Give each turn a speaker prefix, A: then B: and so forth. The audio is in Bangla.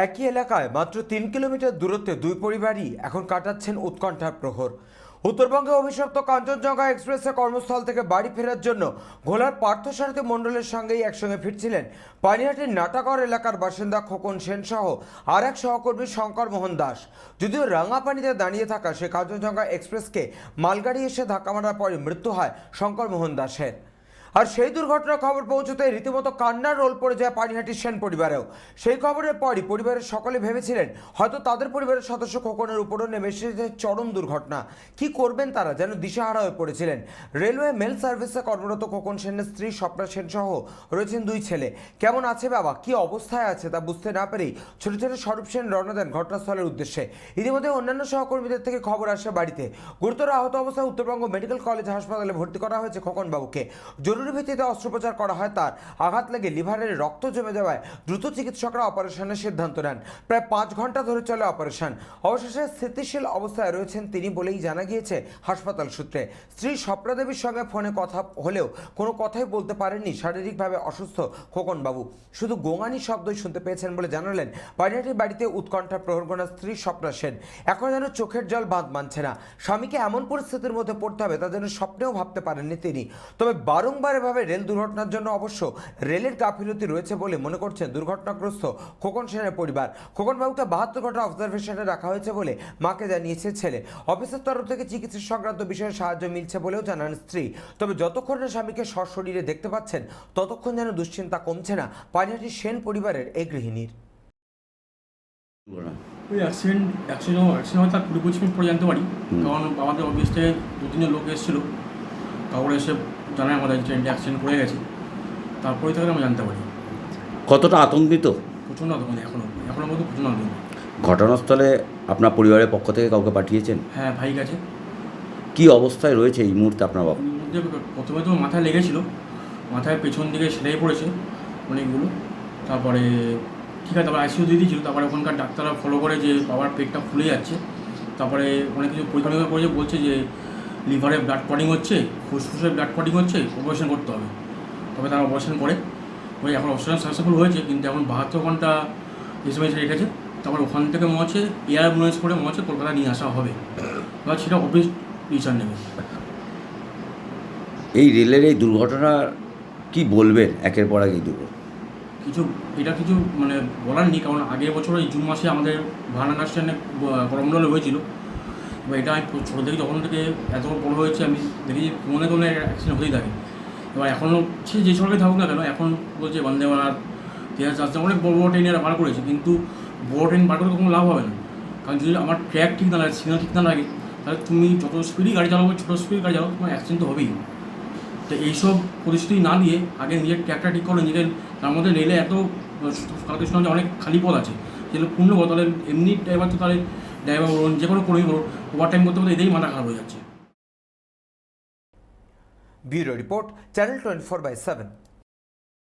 A: একই এলাকায় মাত্র তিন কিলোমিটার দূরত্বে দুই পরিবারই এখন কাটাচ্ছেন উৎকণ্ঠার প্রহর। উত্তরবঙ্গে অভিশপ্ত কাঞ্চনজঙ্ঘা এক্সপ্রেসে কর্মস্থল থেকে বাড়ি ফেরার জন্য ঘোলার পার্থসারথী মণ্ডলের সঙ্গেই একসঙ্গে ফিরছিলেন পানিহাটির নাটাগড় এলাকার বাসিন্দা খোকন সেন সহ আর এক সহকর্মী শঙ্কর মোহন দাস। যদিও রাঙাপানিতে দাঁড়িয়ে থাকা সে কাঞ্চনজঙ্ঘা এক্সপ্রেসকে মালগাড়ি এসে ধাক্কা মারার পরে মৃত্যু হয় শঙ্কর মোহন দাসের। আর সেই দুর্ঘটনার খবর পৌঁছতে রীতিমতো কান্নার রোল পড়ে যায় পানিহাটির সেন পরিবারেও। সেই খবরের পরই পরিবারের সকলে ভেবেছিলেন, হয়তো তাদের পরিবারের সদস্য খোকনের উপরও নেমে এসেছে চরম দুর্ঘটনা। কি করবেন তারা যেন দিশাহারা হয়ে পড়েছিলেন। রেলওয়ে মেল সার্ভিসে কর্মরত খোকন সেনের স্ত্রী স্বপ্না সেন সহ রয়েছেন দুই ছেলে। কেমন আছে বাবা? কি অবস্থায় আছে তা বুঝতে না পেরেই ছোট ছোট স্বরূপ সেন রওনা দেন ঘটনাস্থলের উদ্দেশ্যে। ইতিমধ্যে অন্যান্য সহকর্মীদের থেকে খবর আসে বাড়িতে। গুরুতর আহত অবস্থায় উত্তরবঙ্গ মেডিকেল কলেজ হাসপাতালে ভর্তি করা হয়েছে খোকন বাবুকে জরুরি ভিত্তিতে অস্ত্রোপচার করা হয় তার। আঘাত লেগে লিভারের রক্ত জমে যাওয়ায় দ্রুত চিকিৎসকরা অপারেশনের সিদ্ধান্ত নেন। প্রায় পাঁচ ঘণ্টা ধরে চলে অপারেশন। অবশেষে স্থিতিশীল অবস্থায় রয়েছেন তিনি বলেই জানা গিয়েছে হাসপাতাল সূত্রে। স্ত্রী স্বপ্না দেবীর সঙ্গে ফোনে কথা হলেও কোনো কথাই বলতে পারেননি শারীরিকভাবে অসুস্থ খোকন বাবু শুধু গোঙানি শব্দই শুনতে পেয়েছেন বলে জানালেন পানিহাটির বাড়িতে উৎকণ্ঠা প্রহরগোনা স্ত্রী স্বপ্না সেন। এখন যেন চোখের জল বাঁধ মানছে না। স্বামীকে এমন পরিস্থিতির মধ্যে পড়তে হবে তা যেন স্বপ্নেও ভাবতে পারেননি তিনি। তবে বারংবার এভাবে রেল দুর্ঘটনার জন্য অবশ্য রেলের গাফিলতি রয়েছে বলে মনে করছেন দুর্ঘটনাগ্রস্ত খোকন সেনের পরিবার। খোকন বাবুকে বাহাত্তর ঘণ্টা অবজারভেশনে রাখা হয়েছে বলে মাকে জানিয়েছে ছেলে। অফিসের তরফ থেকে চিকিৎসা সংক্রান্ত বিষয়ে সাহায্য মিলছে বলেও জানান স্ত্রী। তবে যতক্ষণ না স্বামীকে সশরীরে দেখতে পাচ্ছেন ততক্ষণ যেন দুশ্চিন্তা কমছে না। পানিহাটির সেন পরিবারের এই গৃহিণীর।
B: ওই অ্যাক্সিডেন্ট অ্যাক্সিডেন্ট অ্যাক্সিডেন্ট হয় তার কুড়ি পঁচিশ মিনিট পরে জানতে পারি। কারণ আমাদের অফিস থেকে দু তিনজন লোক এসেছিল। তারপরে এসে জানায় আমাদের ট্রেনটি অ্যাক্সিডেন্ট করে গেছে। তারপরে থেকে আমরা জানতে পারি।
C: কতটা আতঙ্কিত?
B: প্রচণ্ড আতঙ্ক এখনও এখনও পর্যন্ত প্রচণ্ড আতঙ্ক।
C: ঘটনাস্থলে আপনার পরিবারের পক্ষ থেকে কাউকে পাঠিয়েছেন?
B: হ্যাঁ ভাই গেছে
C: কি অবস্থায় রয়েছে এই মুহূর্তে আপনার বাবা?
B: মধ্যে প্রথমে তো মাথায় লেগেছিলো মাথায় পেছন দিকে সেলাই পড়েছে অনেকগুলো। তারপরে ঠিক আছে তারপরে আইসিউ দিয়ে দিয়েছিল তারপরে ওখানকার ডাক্তাররা ফলো করে যে বাবার পেটটা ফুলে যাচ্ছে। তারপরে অনেক কিছু পরীক্ষা করেছে বলছে যে লিভারে ব্লাড ক্লটিং হচ্ছে ফুসফুসে ব্লাড ক্লটিং হচ্ছে অপারেশন করতে হবে। তবে তারা অপারেশন করে। ওই এখন অপারেশন সাকসেসফুল হয়েছে কিন্তু এখন বাহাত্তর ঘণ্টা এসএমএস রেখেছে। তারপর ওখান থেকে মনে হচ্ছে এয়ার অ্যাম্বুলেন্স করে মনে হচ্ছে কলকাতা নিয়ে আসা হবে। এবার সেটা অফিস টিচার নেবে।
C: এই রেলের এই দুর্ঘটনা কি বলবেন একের পর এক এই দুর্ঘটনা
B: কিছু এটা কিছু মানে বলার নেই কারণ আগের বছর এই জুন মাসে আমাদের ভাড়ানা স্ট্যান্ডে করমণ্ডলে হয়েছিল। এবার এটা আমি ছোটো থেকে যখন থেকে এত বড় হয়েছে, আমি দেখি মনে কোনো অ্যাক্সিডেন্ট হতেই থাকে। এবার এখনও সে যে সরকারি থাকুক না কেন, এখন বলছে বন্দে ভারত তেহাজ আসতে অনেক বড় বড় ট্রেন এরা বার করেছে, কিন্তু বড় ট্রেন বার করে কোনো লাভ হবে না। কারণ যদি আমার ট্র্যাক ঠিক না লাগে সিগন্যাল ঠিক না লাগে, তাহলে তুমি যত স্পিডই গাড়ি চালাবো ছোটো স্পিডে গাড়ি চালাবো তোমার অ্যাক্সিডেন্ট তো হবেই। তো এইসব পরিস্থিতি না দিয়ে আগে নিজের ট্র্যাকটা ঠিক করো, নিজের তার মধ্যে রেলে এত কালকে শুনলাম যে অনেক খালি পথ আছে, যেগুলো পূর্ণ তাহলে এমনি ড্রাইভার তো তাহলে ড্রাইভার বলুন, যে কোনো কর্মী বলুন, ওভার টাইম করতে করতে এদেরই মাথা খারাপ হয়ে যাচ্ছে।
A: Bureau report, channel twenty four by seven.